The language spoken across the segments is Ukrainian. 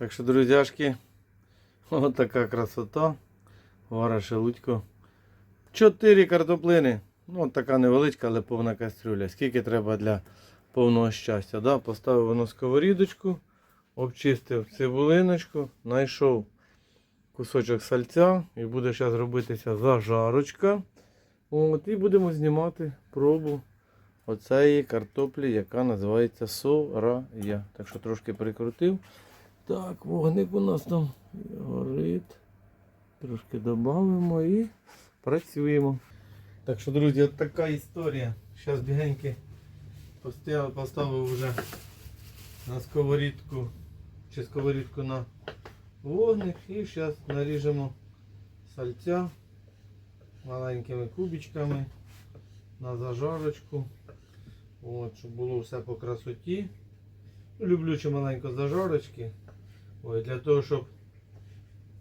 Так що, друзяшки, от така красота. Вара шелудько. Чотири картоплини. Ну, от така невеличка, але повна кастрюля. Скільки треба для повного щастя. Да? Поставив воно сковорідочку, обчистив цибулиночку, знайшов кусочок сальця і буде зараз робитися зажарочка. От, і будемо знімати пробу оцеї картоплі, яка називається сорая. Так що трошки прикрутив. Так, вогник у нас там горить. Трошки додамо і працюємо. Так що, друзі, от така історія. Зараз бігеньки поставив, поставив вже на сковорідку чи сковорідку на вогник і зараз наріжемо сальця маленькими кубичками на зажарочку. От, щоб було все по красоті. Люблю чи маленько зажарочки. Ой, для того, щоб.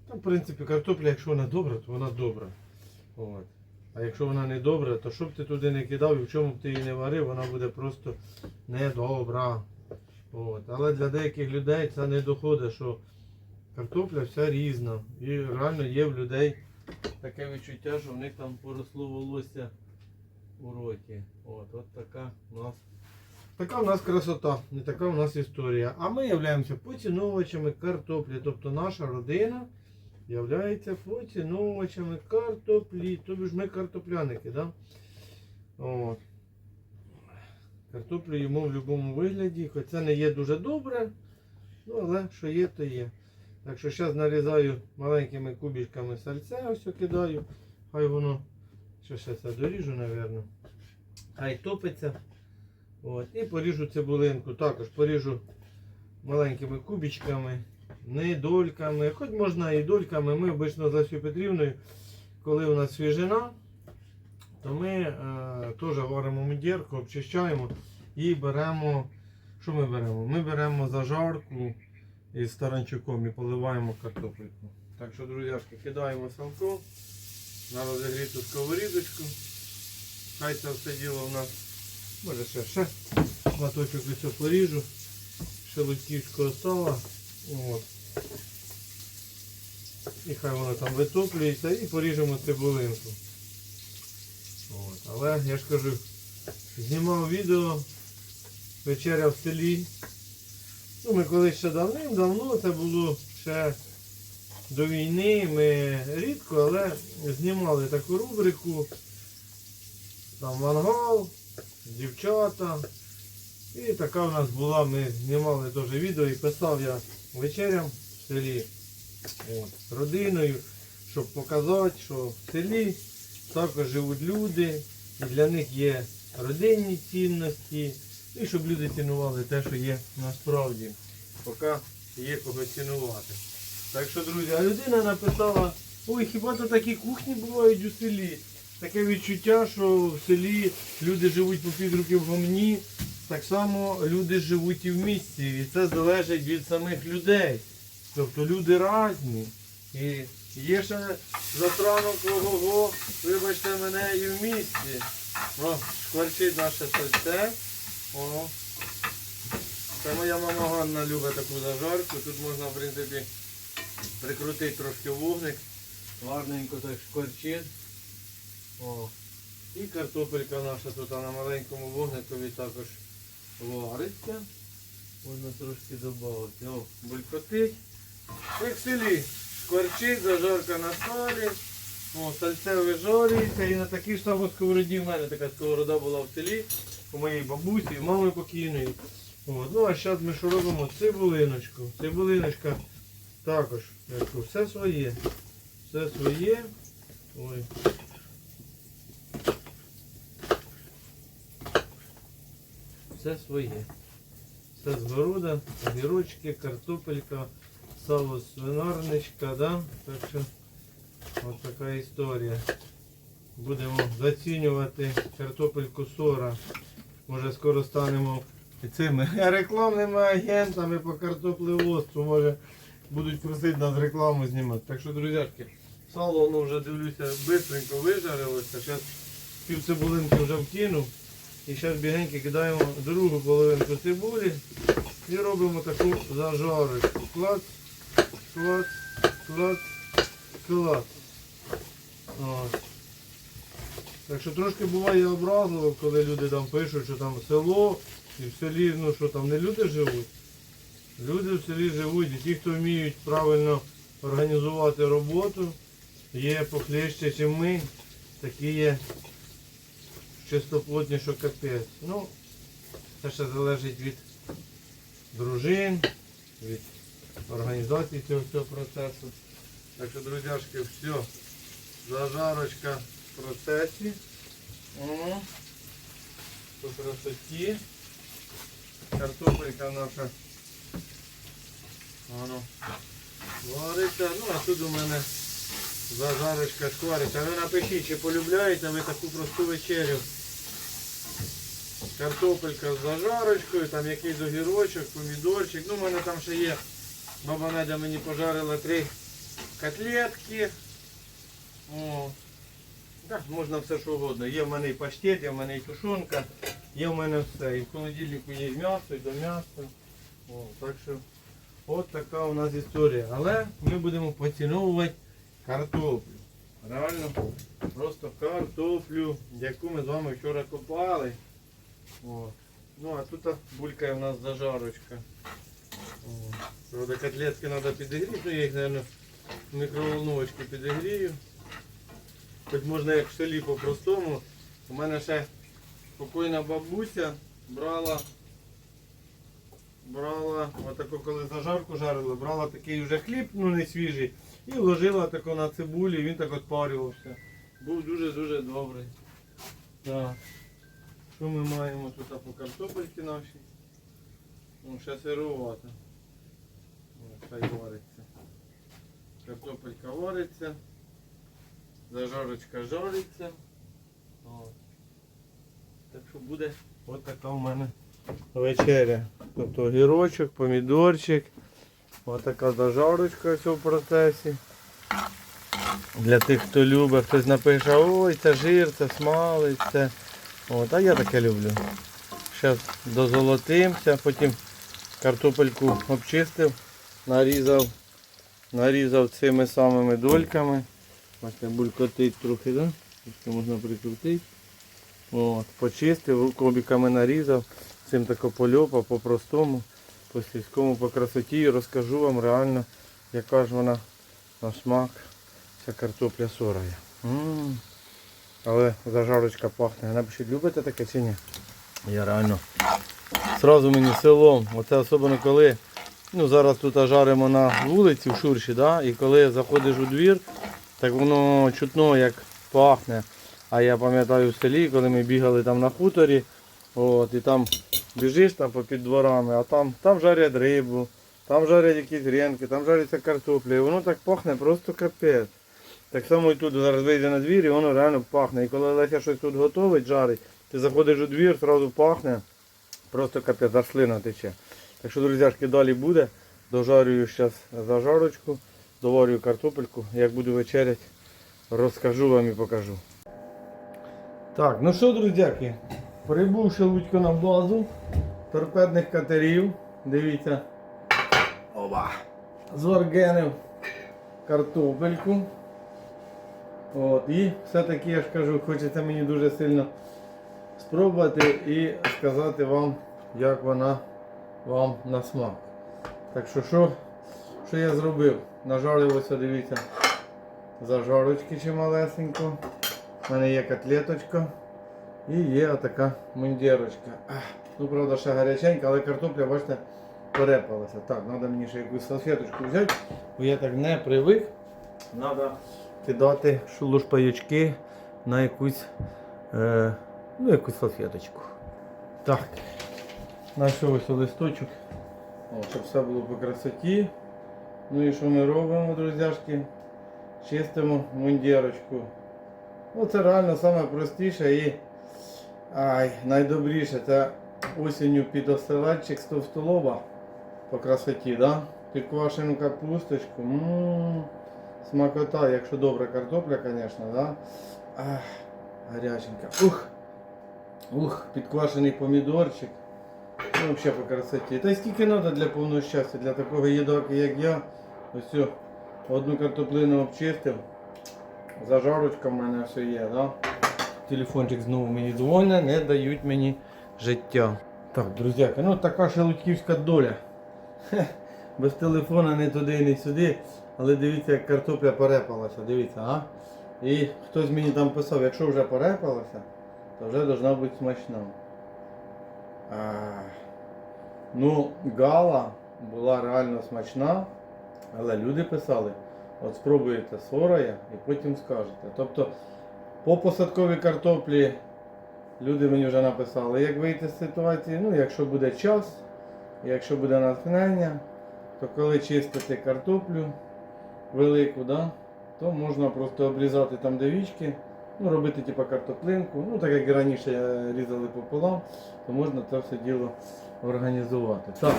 Там, в принципі, картопля, якщо вона добра, то вона добра. От. А якщо вона не добра, то що б ти туди не кидав і в чому б ти її не варив, вона буде просто недобра. От. Але для деяких людей це не доходить, що картопля вся різна. І реально є в людей таке відчуття, що в них там поросло волосся у роті. От, от така у нас. Така у нас красота, не така у нас історія. А ми являємося поціновувачами картоплі. Тобто наша родина являється поціновувачами картоплі. Тобто ж ми картопляники, да? От. Картоплю їмо в будь-якому вигляді, хоч це не є дуже добре, ну але що є, то є. Так що зараз нарізаю маленькими кубиками сальця, ось кидаю. Хай воно, що ще це доріжу, мабуть. Хай топиться. От. І поріжу цибулинку. Також поріжу маленькими кубичками, не дольками. Хоч можна і дольками. Ми обично за Софією Петрівною, коли у нас свіжина, то ми е, теж варимо мідірку, обчищаємо і беремо. Що ми беремо? Ми беремо зажарку із таранчуком і поливаємо картопельку. Так що, друзяшки, кидаємо салко на розігріту сковорідочку. Хай це все діло в нас. Може ще ще шматочок ось цього поріжу. Шелудьківського сала. От. І хай воно там витоплюється і поріжемо цибулинку. От. Але я ж кажу, знімав відео вечеря в селі. Ну, ми колись ще давним-давно, це було ще до війни. Ми рідко, але знімали таку рубрику. Там мангал, дівчата. І така в нас була, ми знімали теж відео і писав я вечерям в селі з родиною, щоб показати, що в селі також живуть люди, і для них є родинні цінності, і щоб люди цінували те, що є насправді, поки є кого цінувати. Так що, друзі, а людина написала, ой, хіба то такі кухні бувають у селі? Таке відчуття, що в селі люди живуть по пів руки в гомні, так само люди живуть і в місті. І це залежить від самих людей. Тобто люди різні. І є ще затранок ого-го, вибачте мене і в місті. О, шкварчить наше серце. О. Це моя мама Ганна любить таку зажарку. Тут можна, в принципі, прикрутити трошки вогник. Гарненько так шкварчить. О. І картопелька наша тут на маленькому вогникові також вариться. Можна трошки додати. О, булькотить. Як в селі. Шкварчить, зажарка на салі. О, сальце вижарюється. І на такій ж самій сковороді в мене така сковорода була в селі. У моєї бабусі, і мами покійної. О, ну а зараз ми що робимо? Цибулиночку. Цибулиночка також. Все своє. Все своє. Ой. Все своє. Все з города, огірочки, картопелька, сало свинарничка, да? Так що от така історія. Будемо зацінювати картопельку сора. Може скоро станемо цими рекламними агентами по картоплеводству. Може будуть просити нас рекламу знімати. Так що, друзяшки, сало воно вже дивлюся, швидко вижарилося. Зараз пів цибулинки вже вкинув. І зараз бігенько кидаємо другу половинку цибулі і робимо таку зажарочку. Клац, клац, клац. Ось. Так що трошки буває образливо, коли люди там пишуть, що там село і в селі, ну що там не люди живуть. Люди в селі живуть, і ті, хто вміють правильно організувати роботу, є похлеще, ніж ми, такі є чистоплотні, що капець. Ну, це ще залежить від дружин, від організації цього всього процесу. Так що, друзяшки, все. Зажарочка в процесі. О, по красоті. Картопелька наша. Воно вариться. Ну, а тут у мене зажарочка шквариться. Ви напишіть, чи полюбляєте ви таку просту вечерю. Картопелька з зажарочкою, там якийсь огірочок, помідорчик. Ну, у мене там ще є. Баба Надя мені пожарила три котлетки. О. Так, можна все що угодно. Є в мене і паштет, є в мене і тушонка, є в мене все. І в холодильнику є і м'ясо, і до м'яса. Так що от така у нас історія. Але ми будемо поціновувати картоплю. Реально, просто картоплю, яку ми з вами вчора копали. О. Ну а тут булькає у нас зажарочка. О. Правда, котлетки треба підігріти, ну я їх, мабуть, в мікроволновочці підігрію. Хоч можна як в селі по-простому. У мене ще покойна бабуся брала, брала, отако коли зажарку жарила, брала такий вже хліб, ну не свіжий, і ложила тако на цибулю, і він так отпарювався. Був дуже-дуже добрий. Так. Що ми маємо тут по картопельки нашій? Ну, ще сирувата. О, Хай вариться. Картопелька вариться. Зажарочка жариться. От. Так що буде от така у мене вечеря. Тобто огірочок, помідорчик. Ось така зажарочка в процесі. Для тих, хто любить, хтось напише, ой, це жир, це смалець, це. От, а я таке люблю. Зараз дозолотимося, потім картопельку обчистив, нарізав, нарізав цими самими дольками. Бачите, булькотить трохи, да? Можна прикрутити. От, почистив, кубиками нарізав, цим тако польопав по-простому, по сільському, по красоті. Розкажу вам реально, яка ж вона на смак, ця картопля сорая. М. Але зажарочка пахне. Напишіть, любите таке чи ні? Я реально. Зразу мені селом. Оце особливо коли ну, зараз тут жаримо на вулиці в Шурші, да? і коли заходиш у двір, так воно чутно як пахне. А я пам'ятаю в селі, коли ми бігали там на хуторі, от, і там біжиш там попід дворами, а там, там жарять рибу, там жарять якісь ренки, там жариться картопля. І воно так пахне просто капець. Так само і тут зараз вийде на двір і воно реально пахне. І коли Леся щось тут готовить, жарить, ти заходиш у двір, одразу пахне, просто капець, аж слина тече. Так що, друзяшки, далі буде. Дожарюю зараз зажарочку, доварюю картопельку. Як буду вечеряти, розкажу вам і покажу. Так, ну що, друзяки, прибувши Лудько на базу торпедних катерів. Дивіться. Оба! Зоргенив картопельку. От, і все-таки я ж кажу, хочеться мені дуже сильно спробувати і сказати вам, як вона вам на смак. Так що, що, що я зробив? Нажарив ось, дивіться, зажарочки чималесенько. У мене є котлеточка і є отака мундірочка. Ну, правда, ще гаряченька, але картопля, бачите, перепалася. Так, треба мені ще якусь салфеточку взяти, бо я так не привик. Треба кидати шулушпаячки на якусь, е, ну, якусь салфеточку. Так, знайшов листочок, О, щоб все було по красоті. Ну і що ми робимо, друзяшки? Чистимо мундірочку. Ну це реально саме простіше і ай, найдобріше. Це осінню під з товстолоба по красоті, да? Під квашену капусточку. М-м-м, смакота, якщо добра картопля, звісно, да? Гаряченька. Ух! Ух, підквашений помідорчик. Ну, взагалі по красоті. Та скільки треба для повного щастя, для такого їдака, як я, Ось одну картоплину обчистив. Зажарочка в мене все є, да? Телефончик знову мені дзвонить, не дають мені життя. Так, друзяки, ну така шелудьківська доля. Хе, Без телефона не туди, не сюди. Але дивіться, як картопля порепалася, дивіться, а? І хтось мені там писав, якщо вже порепалася, то вже должна бути смачна. А, ну, гала була реально смачна, але люди писали, от спробуєте сорая і потім скажете. Тобто по посадковій картоплі люди мені вже написали, як вийти з ситуації, ну, якщо буде час, якщо буде натхнення, то коли чистити картоплю велику, да, то можна просто обрізати там де вічки, ну, робити типу картоплинку. Ну, так як раніше різали пополам, то можна це все діло організувати. Так,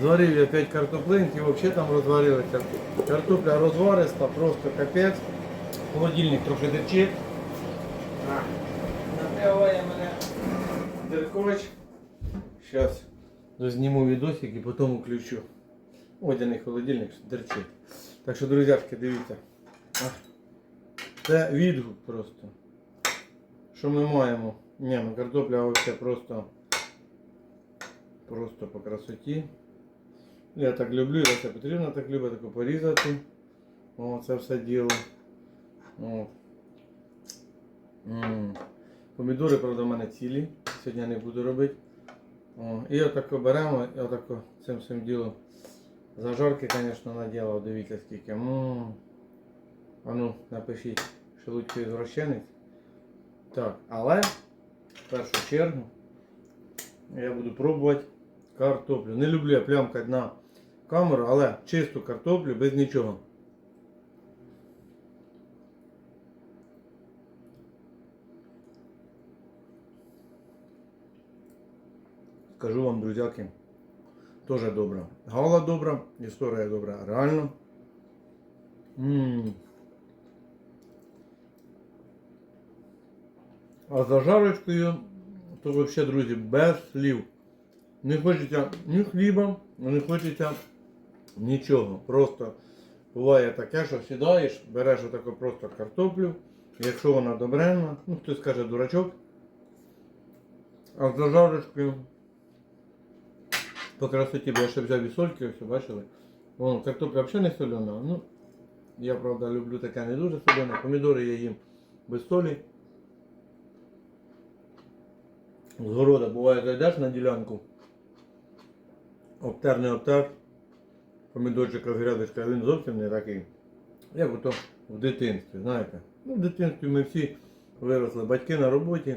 зварив я 5 картоплинків, взагалі там розварилися. Картопля розвариста, просто капець. Холодильник трохи дерчить. Напрягає мене Деркович. Зараз зніму відосик і потім включу. Водяний холодильник дерчить. Так що, друзяшки, дивіться. Це відгук просто. Що ми маємо? Ні, ну картопля взагалі просто просто по красоті. Я так люблю, Леся Петрівна так любить таку порізати. О, це все діло. О. М. Помідори, правда, в мене цілі. Сьогодні я не буду робити. О, і отако беремо, і отако цим всім ділом. Зажарки, звісно, наділав, дивіться скільки. М. А ну, напишіть, що лучший извращенець. Так, але в першу чергу я буду пробувати картоплю. Не люблю я плямкати на камеру, але чисту картоплю без нічого. Скажу вам, друзяки, Теж добра. Гала добра, історія добра. Реально. М. А за жарочкою, то взагалі, друзі, без слів. Не хочеться ні хліба, не хочеться нічого. Просто буває таке, що сідаєш, береш отаку просто картоплю, якщо вона добренна, ну хтось каже дурачок. А за жарочкою по красоті, бо я ще взяв і сольки, ось бачили. Вон, картопля взагалі не солена. Ну, я правда люблю таке не дуже солене. Помідори я їм без солі. З города буває зайдеш на ділянку. Обтер не обтер. Помідорчика грядочка, він зовсім не такий. Як ото в дитинстві, знаєте. Ну, в дитинстві ми всі виросли. Батьки на роботі,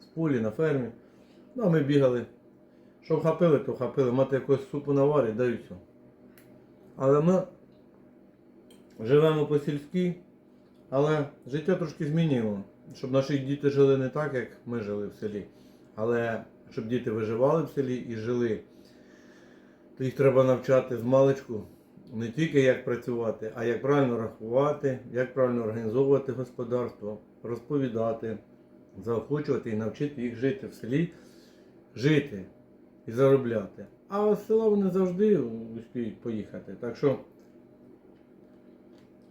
в полі, на фермі. Ну, а ми бігали. Що вхапили, то вхапили. Мати якогось супу наварить, да і все. Але ми живемо по сільській, але життя трошки змінило. Щоб наші діти жили не так, як ми жили в селі. Але щоб діти виживали в селі і жили, то їх треба навчати з маличку не тільки як працювати, а як правильно рахувати, як правильно організовувати господарство, розповідати, заохочувати і навчити їх жити в селі, жити і заробляти. А з села вони завжди успіють поїхати. Так що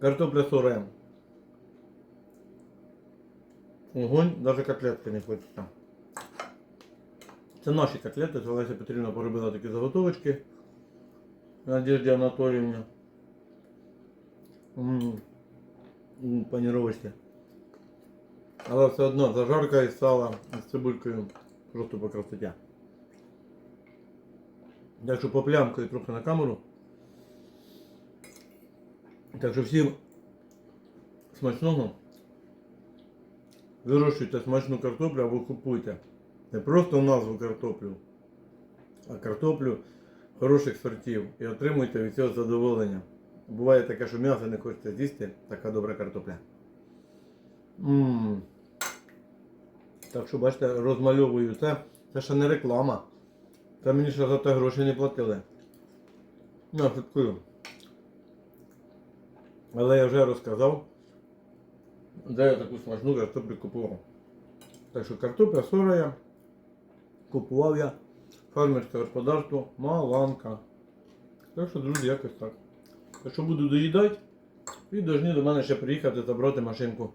картопля сорем. Огонь, навіть котлетки не хочеться. Це наші котлети, це Олеся Петрівна поробила такі заготовочки. Надежді Анатоліївні. Паніровочки. Але все одно зажарка із сала з цибулькою просто по красоті. Так що поплямкаю трохи на камеру. Так що всім смачного. Вирощуйте смачну картоплю або купуйте. Не просто назву картоплю, а картоплю хороших сортів. І отримуйте від цього задоволення. Буває таке, що м'ясо не хочеться з'їсти, така добра картопля. Ммм. Так що бачите, розмальовую це. Це ще не реклама. Це мені ще за те гроші не платили. Ну, шуткую. Але я вже розказав, де я таку смачну картоплю купував. Так що картопля сорая купував я фермерське господарство Маланка. Так що, друзі, якось так. Так що буду доїдати. І повинні до мене ще приїхати забрати машинку.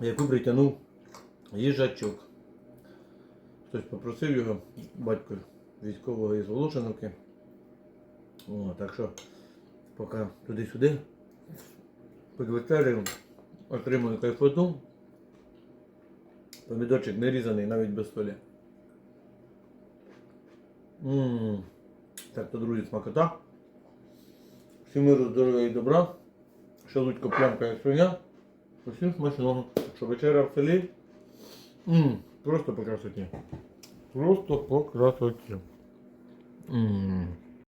Яку притягнув їжачок. Хтось попросив його, батько військового із Волошиновки. О, так що поки туди-сюди. Підвечерю, отримую кайфоту. Помідорчик не різаний навіть без солі. Так то, друзі, смакота. Всім миру, здоров'я і добра. Шелудько плямка як свиня. Усім смачного. Що вечеря в селі. Ммм, просто по красоте. Просто по красоті. Ммм.